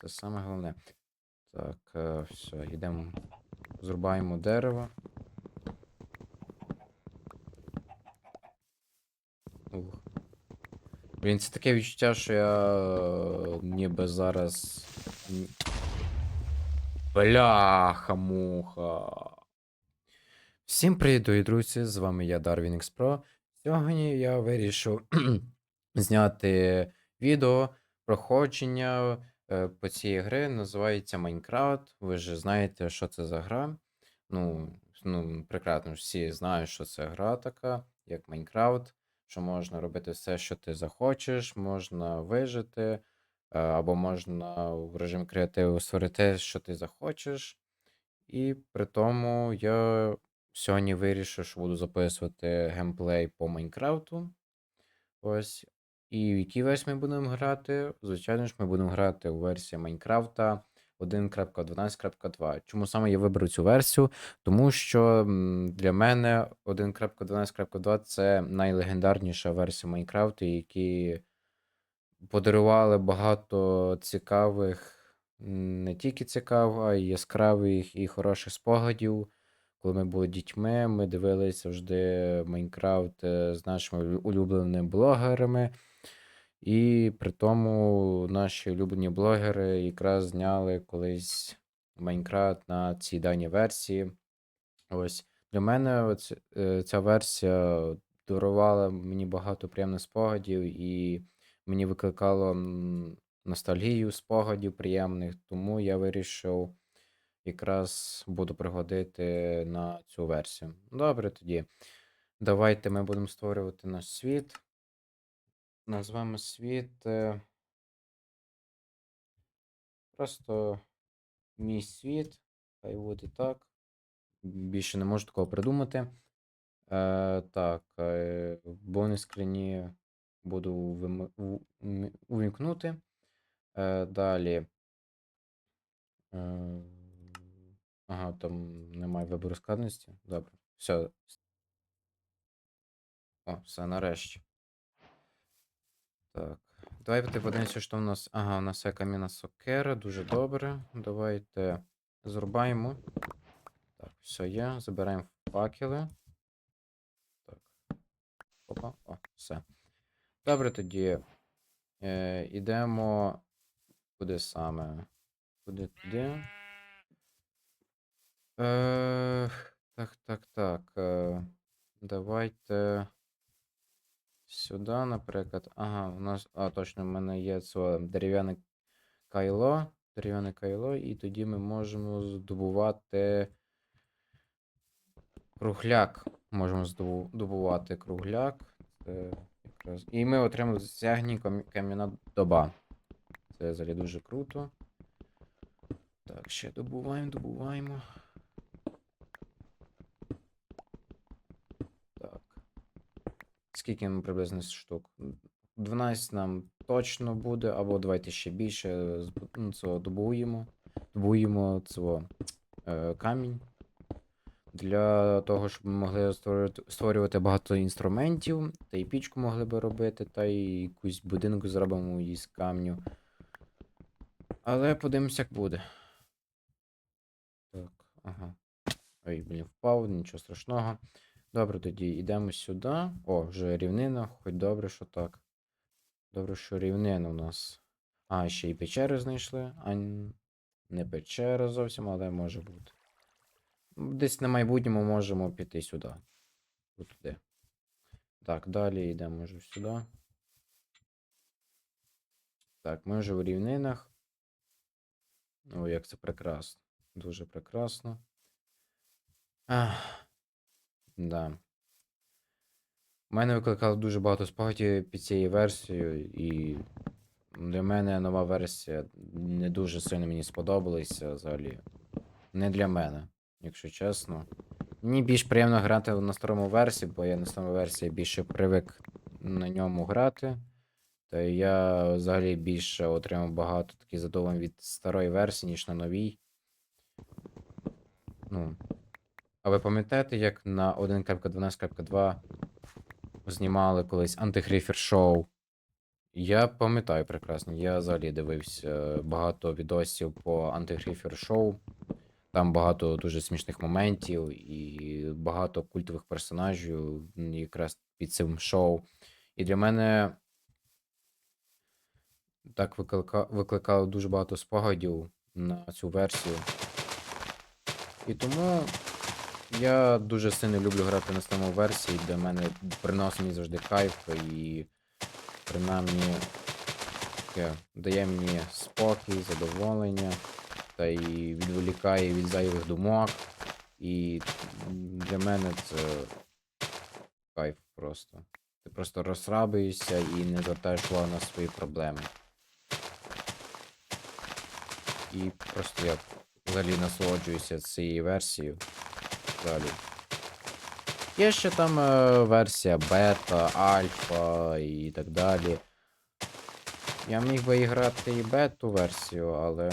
Це саме головне. Так, е, все, йдемо. Зрубаємо дерево. Ух. Блін, це таке відчуття, що я е, ніби зараз. ні- Бляха-муха. Всім привіт, дорогі друзі! З вами я, Darwin Pro. Сьогодні я вирішив зняти відео проходження по цій гри. Називається Майнкрафт. Ви ж знаєте, що це за гра. Ну, ну, прекрасно, всі знають, що це гра така, як Майнкрафт, що можна робити все, що ти захочеш, можна вижити, е, або можна в режим креативу створити що ти захочеш. І при тому я сьогодні вирішив, що буду записувати геймплей по Майнкрафту. Ось. І в якій версії ми будемо грати? Звичайно ж, ми будемо грати у версії Майнкрафта 1.12.2. Чому саме я вибрав цю версію? Тому що для мене 1.12.2 це найлегендарніша версія Майнкрафту, які подарували багато цікавих, не тільки цікавих, а й яскравих і хороших спогадів. Коли ми були дітьми, ми дивилися завжди Майнкрафт е, з нашими улюбленими блогерами. І при тому наші улюблені блогери якраз зняли колись Майнкрафт на цій даній версії. Ось для мене оць, е, ця версія дарувала мені багато приємних спогадів, і мені викликало ностальгію спогадів приємних, тому я вирішив якраз буду приходити на цю версію. Добре, тоді. Давайте ми будемо створювати наш світ. Назвемо світ. е, Просто мій світ. Хай буде так. Більше не можу такого придумати. Е, так, е, бонус скрині буду увімкнути. Е, далі. Е, ага, там немає вибору складності. Добре. Все. О, все, нарешті. Так. Давайте подивимося, що в нас. Ага, у нас є кам'яна сокера, дуже добре. Давайте зрубаємо. Так, все є. Забираємо факели. Так. Опа, о, все. Добре, тоді. Е, ідемо. Куди саме? Куди туди? Е, так, так, так. Е, давайте. Сюди, наприклад. Ага, у нас. А, точно, в мене є дерев'яне кайло. Дерев'яне кайло, і тоді ми можемо здобувати кругляк. Можемо здобу- добувати кругляк. Це якраз... І ми отримали кам- кам'яна доба. Це взагалі дуже круто. Так, ще добуваємо, добуваємо. Скільки нам приблизно штук? 12 нам точно буде, або давайте ще більше. Ну, цього добуємо. Добуємо цього е, камінь. Для того, щоб ми могли створювати, створювати багато інструментів, та й пічку могли би робити, та й якусь будинку зробимо із камню. Але подивимось, як буде. Так, ага. Ой, блін, впав, нічого страшного. Добре, тоді йдемо сюди. О, вже рівнина, хоч добре, що так. Добре, що рівнина у нас. А, ще й печери знайшли. А не печера зовсім, але може бути. Десь на майбутньому можемо піти сюди. От туди. Так, далі йдемо вже сюди. Так, ми вже в рівнинах. О, як це прекрасно. Дуже прекрасно. Ах, да. У мене викликало дуже багато спогадів під цією версією, і для мене нова версія не дуже сильно мені сподобалася взагалі. Не для мене, якщо чесно. Мені більш приємно грати на старому версії, бо я на старому версії більше привик на ньому грати. Та я взагалі більше отримав багато таких задоволень від старої версії, ніж на новій. Ну. А ви пам'ятаєте, як на 1.12.2 знімали колись антихрифер шоу? Я пам'ятаю прекрасно, я взагалі дивився багато відосів по антигріфер шоу. Там багато дуже смішних моментів і багато культових персонажів якраз під цим шоу. І для мене так виклика... викликало дуже багато спогадів на цю версію. І тому я дуже сильно люблю грати на самому версії, де мене приносить мені завжди кайф і принаймні таке дає мені спокій, задоволення та і відволікає від зайвих думок. І для мене це кайф просто. Ти просто розслабишся і не звертаєш увагу на свої проблеми. І просто я взагалі насолоджуюся цією версією. Взагалі. Є ще там е, версія бета, альфа і так далі. Я міг би грати і бету версію, але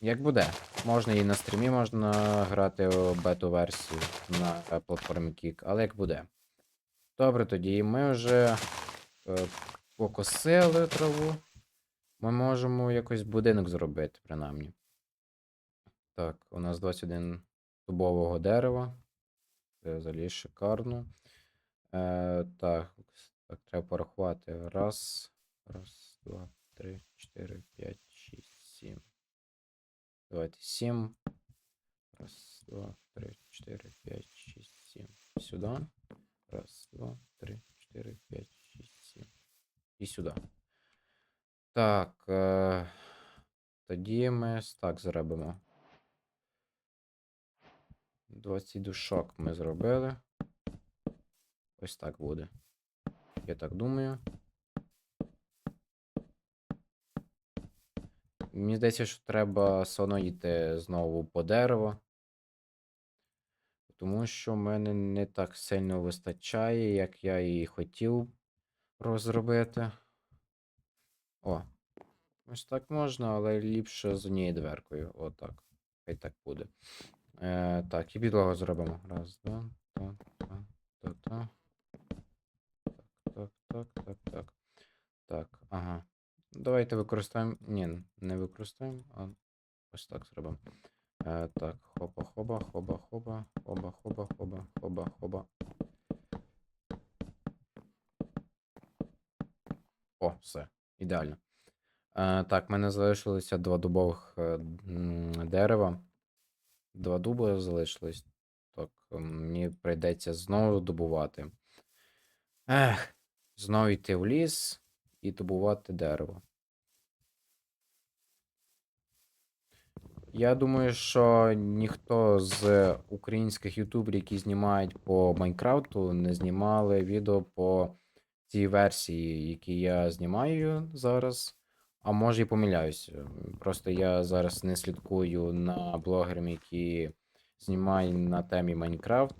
як буде. Можна і на стрімі можна грати бету версію на платформі Kik, але як буде. Добре, тоді ми вже е, покосили траву. Ми можемо якось будинок зробити, принаймні. Так, у нас 21 дубового дерева. Це взагалі шикарно. Е, так, так, треба порахувати. Раз, раз, два, три, чотири, п'ять, шість, сім. Давайте сім. Раз, два, три, чотири, п'ять, шість, сім. Сюди. Раз, два, три, чотири, п'ять, шість, сім. І сюди. Так. Е, тоді ми так зробимо. 20 душок ми зробили. Ось так буде. Я так думаю. Мені здається, що треба йти знову по дерево. Тому що в мене не так сильно вистачає, як я і хотів розробити. О. Ось так можна, але ліпше з однією дверкою. Отак. Хай так буде. Е, Так, і підлогу зробимо. Раз, два, так, та, та. Так, так, так, так, так. Так, ага. Давайте використаємо. Ні, не використаємо, а ось так зробимо. Е, Так, хоба-хоба, хоба-хоба, хоба-хоба, хоба, хоба-хоба. О, все. Ідеально. Е, Так, в мене залишилося два дубових е, дерева. Два дуба залишилось. Так, мені прийдеться знову добувати. Ех, знову йти в ліс і добувати дерево. Я думаю, що ніхто з українських ютуберів, які знімають по Майнкрафту, не знімали відео по цій версії, які я знімаю зараз. А може і помиляюся. Просто я зараз не слідкую на блогерів, які знімають на темі Майнкрафт.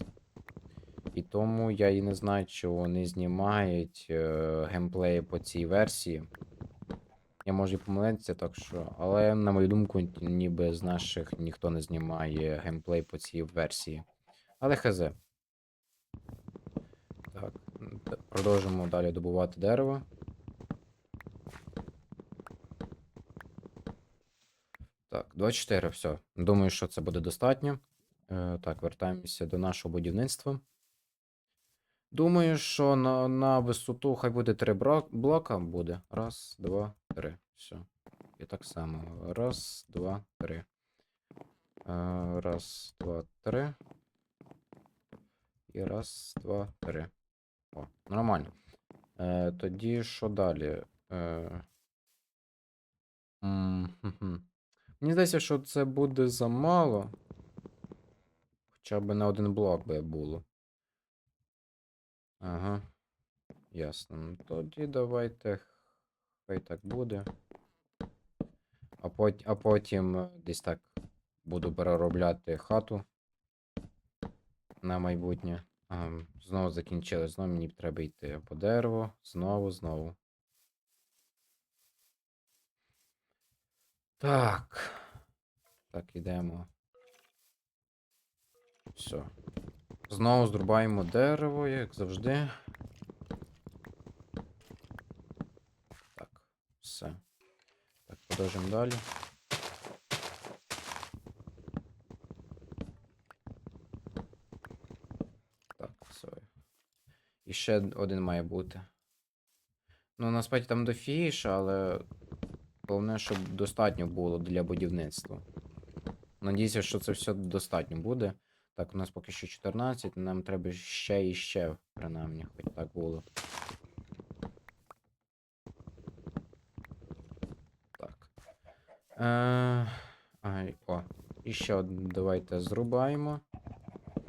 І тому я і не знаю, чи вони знімають е, геймплеї по цій версії. Я можу і помилитися, так що. Але, на мою думку, ніби з наших ніхто не знімає геймплей по цій версії. Але хз. Так, продовжимо далі добувати дерево. Так, 24, все. Думаю, що це буде достатньо. Е, так, вертаємося до нашого будівництва. Думаю, що на, на висоту хай буде три блока буде. Раз, два, три. Все. І так само. Раз, два, три. Е, раз, два, три. І раз, два, три. О, нормально. Е, тоді що далі? Е. Мені здається, що це буде замало. Хоча б на один блок би було. Ага. Ясно. Ну, Тоді давайте. Хай так буде. А, пот... а потім е, десь так буду переробляти хату на майбутнє. Ага, знову закінчили, знову мені треба йти по дереву. Знову, знову. Так. Так, ідемо. Все. Знову зрубаємо дерево, як завжди. Так, все. Так, продовжимо далі. Так, все. І ще один має бути. Ну, насправді там дофіш, але головне, щоб достатньо було для будівництва. Надіюся, що це все достатньо буде. Так, у нас поки що 14, нам треба ще і ще, принаймні, хоч так було. Так. Е, ай, о, і ще одне давайте зрубаємо.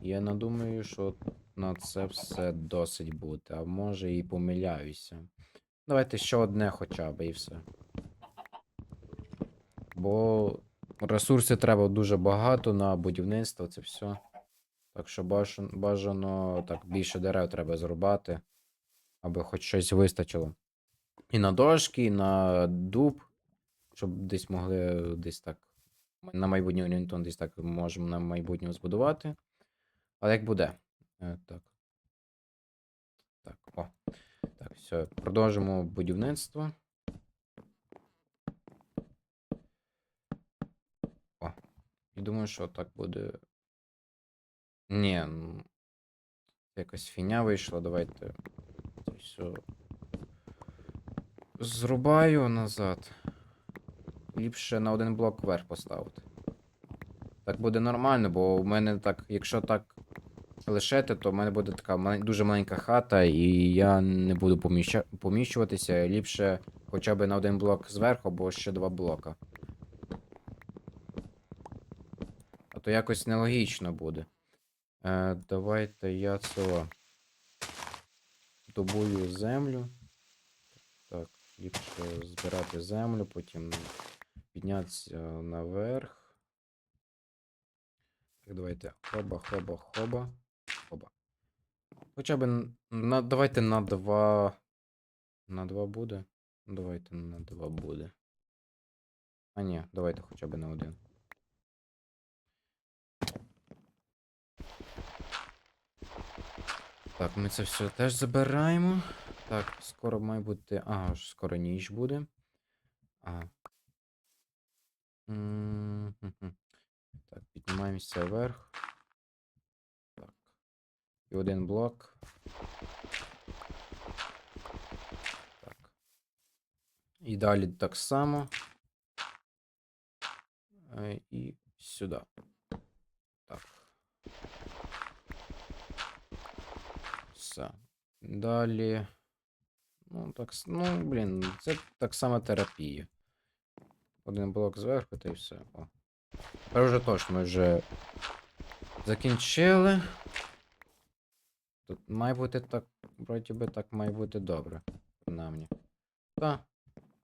Я надумаю, що на це все досить буде, а може і помиляюся. Давайте ще одне хоча б і все. Бо ресурсів треба дуже багато на будівництво, це все. Так що бажано, так більше дерев треба зрубати, аби хоч щось вистачило. І на дошки, і на дуб, щоб десь могли десь так. На майбутнє орієнтон десь так можемо на майбутнє збудувати. Але як буде? Е, так. Так, о. Так, все. Продовжимо будівництво. І думаю, що так буде. Ні, ну, якась фігня вийшла. Давайте це все зрубаю назад. Ліпше на один блок вверх поставити. Так буде нормально, бо в мене так, якщо так лишити, то в мене буде така дуже маленька хата, і я не буду поміщуватися. Ліпше хоча б на один блок зверху, або ще два блока. А то якось нелогічно буде. Е, давайте я цього добую землю. Так, ліпше збирати землю, потім піднятися наверх. Так, давайте хоба, хоба. Хоча б на, давайте на два. На два буде. Давайте на два буде. А ні, давайте хоча б на один. Так, ми це все теж забираємо. Так, скоро має бути. Ага, ж скоро ніч буде. Ага. Так, піднімаємося вверх. Так. І один блок. Так. І далі так само. Е, І сюди. Все. Далі. Ну, так, ну, блін, це так само терапія. Один блок зверху, та й все. О. Тепер вже точно ми вже закінчили. Тут має бути так, вроді би так має бути добре, принаймні. Так,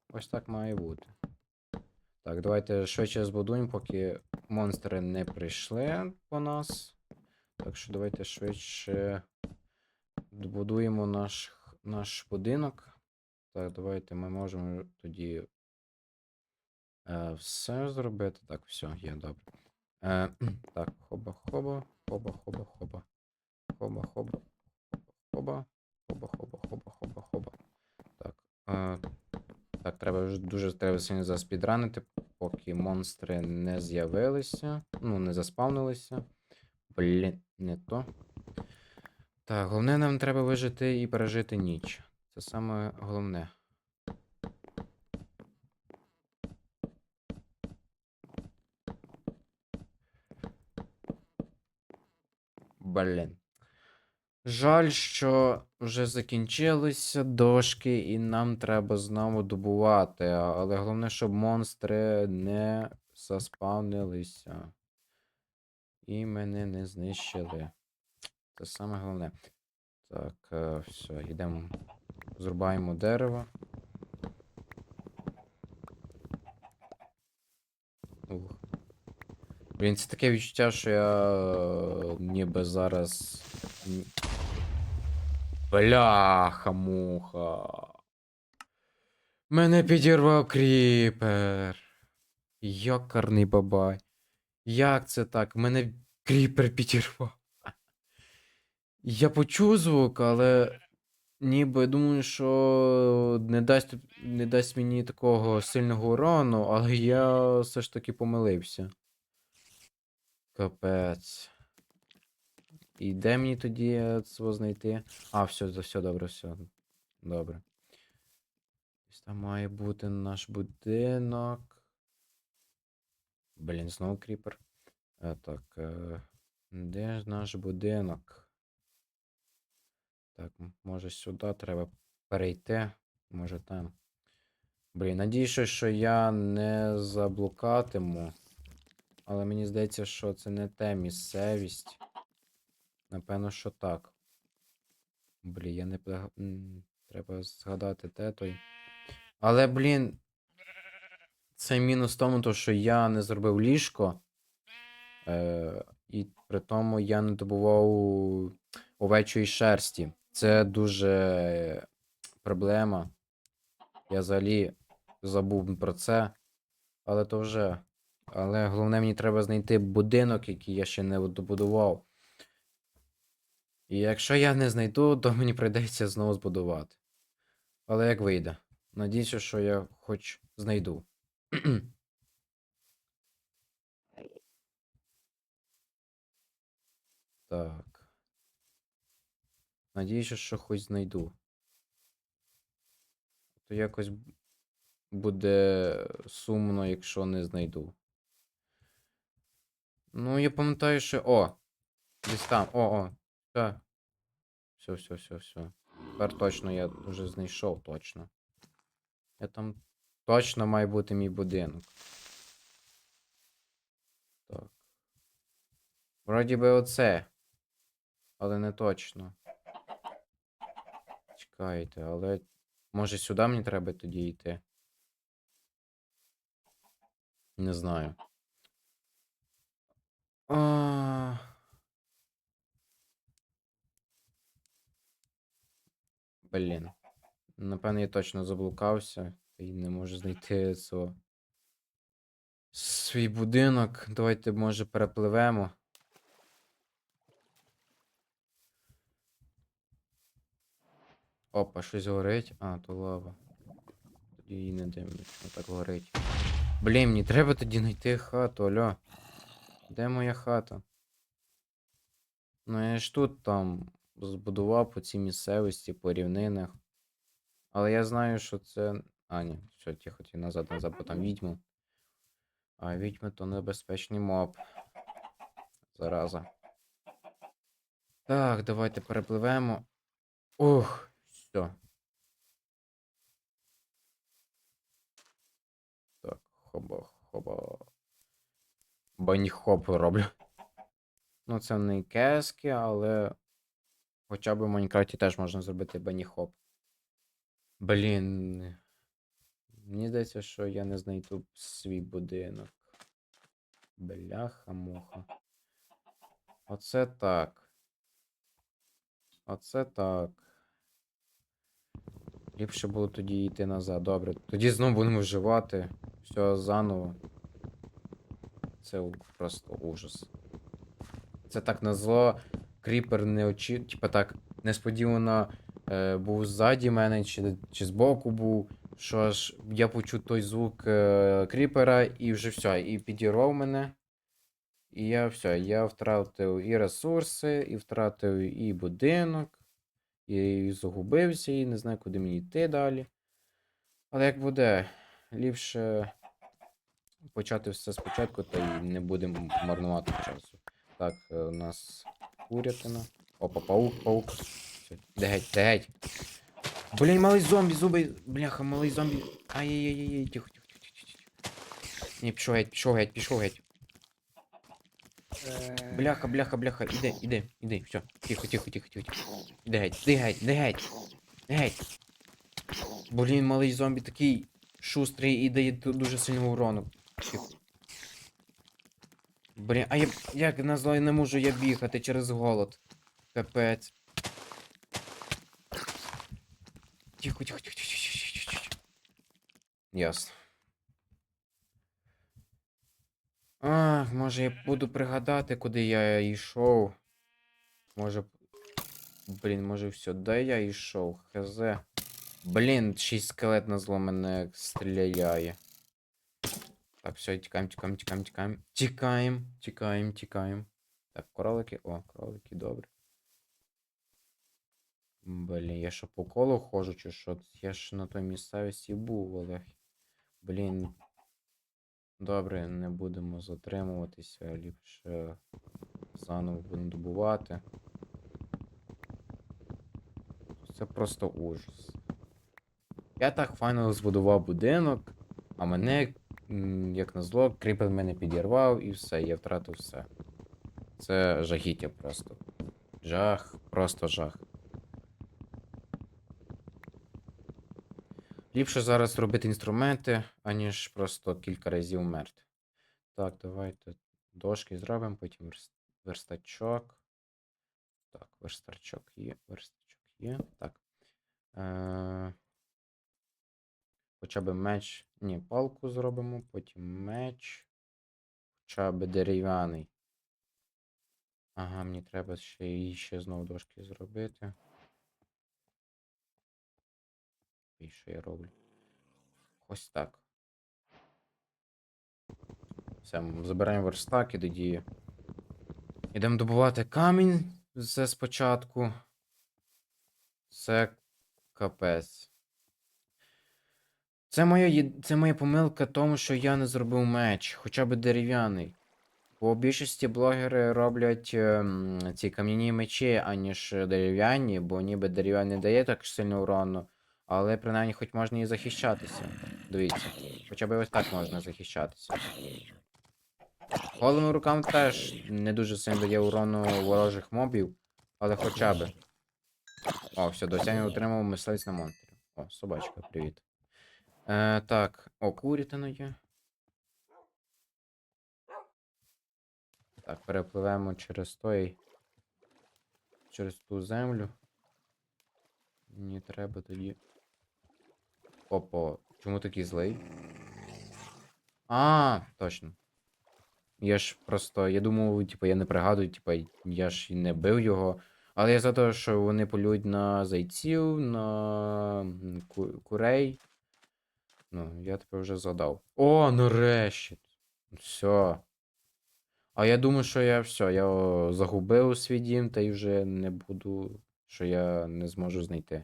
ось так має бути. Так, давайте швидше збудуємо, поки монстри не прийшли по нас. Так що давайте швидше добудуємо наш, наш будинок. Так, давайте ми можемо тоді е, все зробити. Так, все, є добре. Е, так, хоба, хоба, хоба, хоба, хоба. Хоба, хоба, хоба, хоба, хоба, хоба, хоба, хоба. Так. Е, так, треба вже дуже треба сильно заспідранити, поки монстри не з'явилися. Ну, не заспавнилися. Блін, не то. Так, головне нам треба вижити і пережити ніч. Це саме головне. Блін. Жаль, що вже закінчилися дошки, і нам треба знову добувати. Але головне, щоб монстри не заспавнилися. І мене не знищили. Це саме головне. Так, е, все, йдемо. Зрубаємо дерево. Ух. Блін, це таке відчуття, що я е, ніби зараз. ні- Бляха-муха. Мене підірвав кріпер. Йокарний бабай. Як це так? Мене кріпер підірвав. Я почув звук, але ніби думаю, що не дасть, не дасть мені такого сильного урону, але я все ж таки помилився. Капець. І де мені тоді е, цього знайти? А, все, все добре, все. Добре. Там має бути наш будинок. Блін, знову кріпер. Е, так. Е, де ж наш будинок? Так, може сюди треба перейти. Може там. Блін, надіюся, що я не заблукатиму. Але мені здається, що це не те місцевість. Напевно, що так. Блін, я не Треба згадати те той. Але, блін. Це мінус в тому, що я не зробив ліжко. Е, і при тому я не добував овечої шерсті. Це дуже проблема. Я взагалі забув про це. Але то вже. Але головне, мені треба знайти будинок, який я ще не добудував. І якщо я не знайду, то мені прийдеться знову збудувати. Але як вийде? Надіюся, що я хоч знайду. Так. Надіюся, що хоч знайду. То якось буде сумно, якщо не знайду. Ну, я пам'ятаю, що. О! Десь там. О, о. Так. Все, все, все, все. Тепер точно я вже знайшов, точно. Я там точно має бути мій будинок. Так. Вроді би оце. Але не точно. Чекайте, але. Може сюди мені треба тоді йти? Не знаю. А... Блін. Напевно, я точно заблукався і не можу знайти свого... свій будинок. Давайте, може, перепливемо. Опа, щось горить. А, то лава. Тоді її не дивлюсь, так горить. Блін, мені треба тоді знайти хату, алло. Де моя хата? Ну я ж тут там збудував по цій місцевості, по рівнинах. Але я знаю, що це. А, ні, все, тихо, ті назад, назад, бо відьму. А відьми то небезпечний моб. Зараза. Так, давайте перепливемо. Ух, все. Так, хоба, хоба. Баніхоп роблю. Ну, це не кески, але хоча б в Майнкрафті теж можна зробити баніхоп. Блін. Мені здається, що я не знайду свій будинок. Бляха-муха. Оце так. Оце так. Ліпше було тоді йти назад. Добре. Тоді знову будемо вживати. Все заново. Це просто ужас. Це так назло. Кріпер не очі. Типа так, несподівано е, був ззаді мене, чи, чи збоку був. Що ж, я почув той звук е, кріпера і вже все, і підірвав мене. І я все, я втратив і ресурси, і втратив і будинок, і загубився, і не знаю, куди мені йти далі. Але як буде, ліпше почати все спочатку, та й не будемо марнувати часу. Так, е, у нас курятина. Опа, паук, паук. Де геть, де геть. Блін, малий зомбі, зуби. Бляха, малий зомбі. Ай-яй-яй-яй, тихо, тихо, тихо, тихо. Ні, пішов геть, пішов геть, пішов геть. Бляха, бляха, бляха, іди, іди, іди, все. Тихо, тихо, тихо, тихо. Іди геть, іди геть, іди геть. Іди геть. Блін, малий зомбі такий шустрий і дає ду- дуже сильного урону. Тихо. Блін, а я як назло не можу я бігати через голод. Капець. Тихо, тихо, тихо, тихо, тихо, тихо, тихо. Ясно. Ах, може я буду пригадати, куди я йшов. Може. Блін, може все, де я йшов? Хз. Блін, шість скелет на зло мене стріляє. Так, все, тікаємо, тікаємо, тікаємо, тікаємо. Тікаємо, тікаємо, тікаємо. Так, кролики. О, кролики, добре. Блін, я що по колу ходжу, чи що? Я ж на той місцевості був, Олег. Блін. Добре, не будемо затримуватися, ліпше заново будемо добувати. Це просто ужас. Я так файно збудував будинок, а мене, як назло, кріпер мене підірвав і все, я втратив все. Це жахіття просто. Жах, просто жах. Ліпше зараз робити інструменти, аніж просто кілька разів вмерти. Так, давайте дошки зробимо, потім верстачок. Так, верстачок є, верстачок є. Так. Е- хоча б меч. Ні, палку зробимо, потім меч. Хоча б дерев'яний. Ага, мені треба ще і ще знову дошки зробити. Що я роблю? Ось так. Все, забираємо верстак і тоді. Йдемо добувати камінь це спочатку. Це капець. Це моя, це моя помилка тому, що я не зробив меч, хоча б дерев'яний. Бо більшості блогери роблять ем, ці кам'яні мечі, аніж дерев'яні, бо ніби дерев'яний дає так сильно урону, але принаймні хоч можна і захищатися. Дивіться, хоча б ось так можна захищатися. Голими руками теж не дуже сильно дає урону ворожих мобів, але хоча б. О, все, досягнення отримав мисливець на монстрів. О, собачка, привіт. Е, так, о, курятина є. Так, перепливемо через той. Через ту землю. Мені треба тоді. Опа, чому такий злий? А, точно. Я ж просто. Я думав, типу, я не пригадую, типу, я ж і не бив його. Але я за те, що вони полюють на зайців, на ку- курей. Ну, я тепер вже згадав. О, нарешті. Все. А я думаю, що я все, я загубив свій дім та й вже не буду, що я не зможу знайти.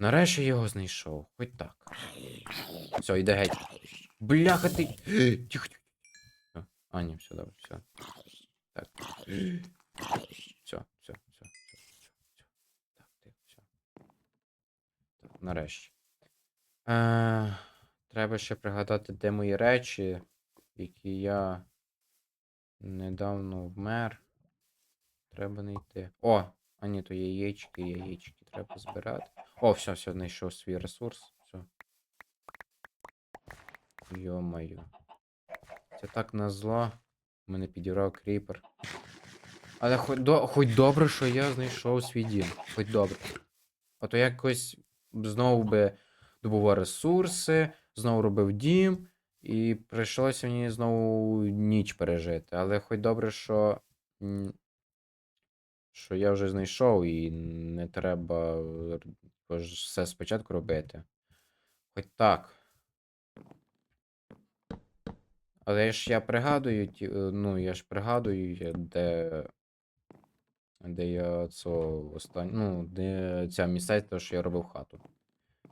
Нарешті його знайшов, хоч так. Все, йде геть. Бляха ти. Тихо, тихо. А, ні, все, добре, все. Так. Все, все, все, все, все, все. Так, тихо, все. Так, нарешті. Е, треба ще пригадати, де мої речі, які я недавно вмер. Треба знайти. О! А ні, то яєчки, яєчки треба збирати. О, все, все, знайшов свій ресурс. Все. Йо-моє. Це так назло. Мене підірвав кріпер. Але хоч, до, хоч добре, що я знайшов свій дім. Хоч добре. А то якось знову би добував ресурси, знову робив дім, і прийшлося мені знову ніч пережити. Але хоч добре, що. Що я вже знайшов і не треба р- ж все спочатку робити. Хоч так. Але ж я пригадую, ті- е, ну, я ж пригадую, де. Де я це останнє. Ну, де ця місцевість, то, що я робив хату.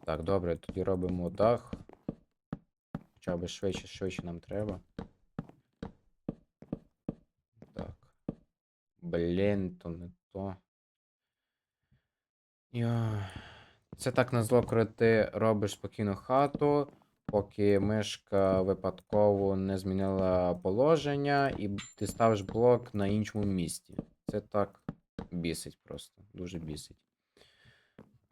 Так, добре, тоді робимо дах. Хоча б швидше, швидше нам треба. Так. Блін, то не то. Я... Це так назло, коли ти робиш спокійну хату, поки мишка випадково не змінила положення, і ти ставиш блок на іншому місці. Це так бісить просто. Дуже бісить.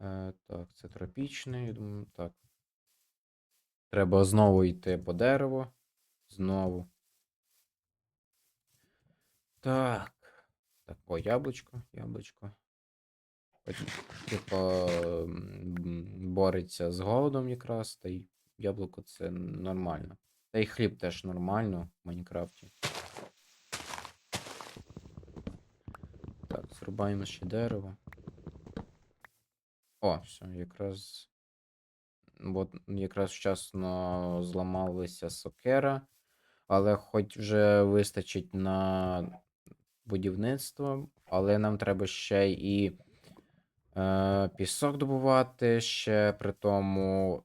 Е, так, це тропічний. так. Треба знову йти по дереву. Знову. Так. Так, о, яблучко, яблучко. Типа бореться з голодом якраз, та й яблуко це нормально. Та й хліб теж нормально в Майнкрафті. Так, зрубаємо ще дерево. О, все, якраз. Бо якраз вчасно зламалася сокера, але хоч вже вистачить на будівництво, але нам треба ще і е, пісок добувати, ще при тому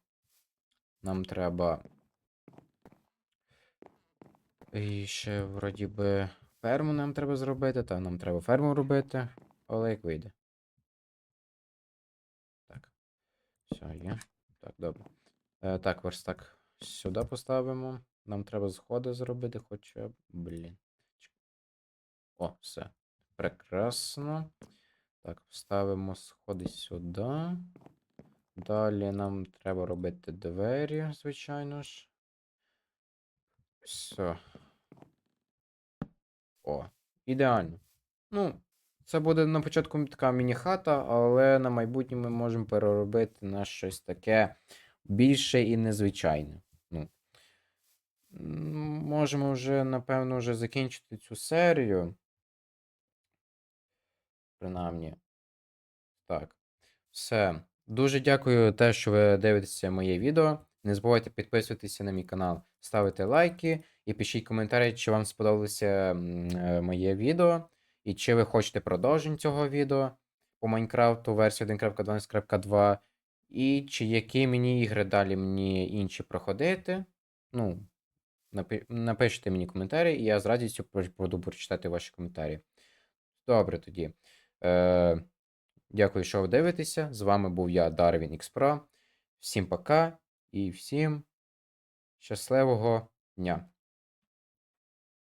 нам треба. І ще, вроді би, ферму нам треба зробити, та нам треба ферму робити, але як вийде. Так. Все, є. Так, добре. Е, так, верстак сюди поставимо. Нам треба сходи зробити, хоча б. Блін. О, все. Прекрасно. Так, ставимо сходи сюди. Далі нам треба робити двері, звичайно ж. Все. О, ідеально. Ну, це буде на початку така міні-хата, але на майбутнє ми можемо переробити на щось таке більше і незвичайне. Ну, можемо вже, напевно, вже закінчити цю серію. Принаймні. Так. Все. Дуже дякую те, що ви дивитеся моє відео. Не забувайте підписуватися на мій канал, ставити лайки і пишіть коментарі, чи вам сподобалося е, моє відео, і чи ви хочете продовжень цього відео по Майнкрафту версії 1.12.2, і чи які мені ігри далі мені інші проходити. Ну, напи- напишіть мені коментарі, і я з радістю буду прочитати ваші коментарі. Добре тоді. Е, Дякую, що ви дивитеся. З вами був я, Дарвін Ікспро. Всім пока і всім щасливого дня!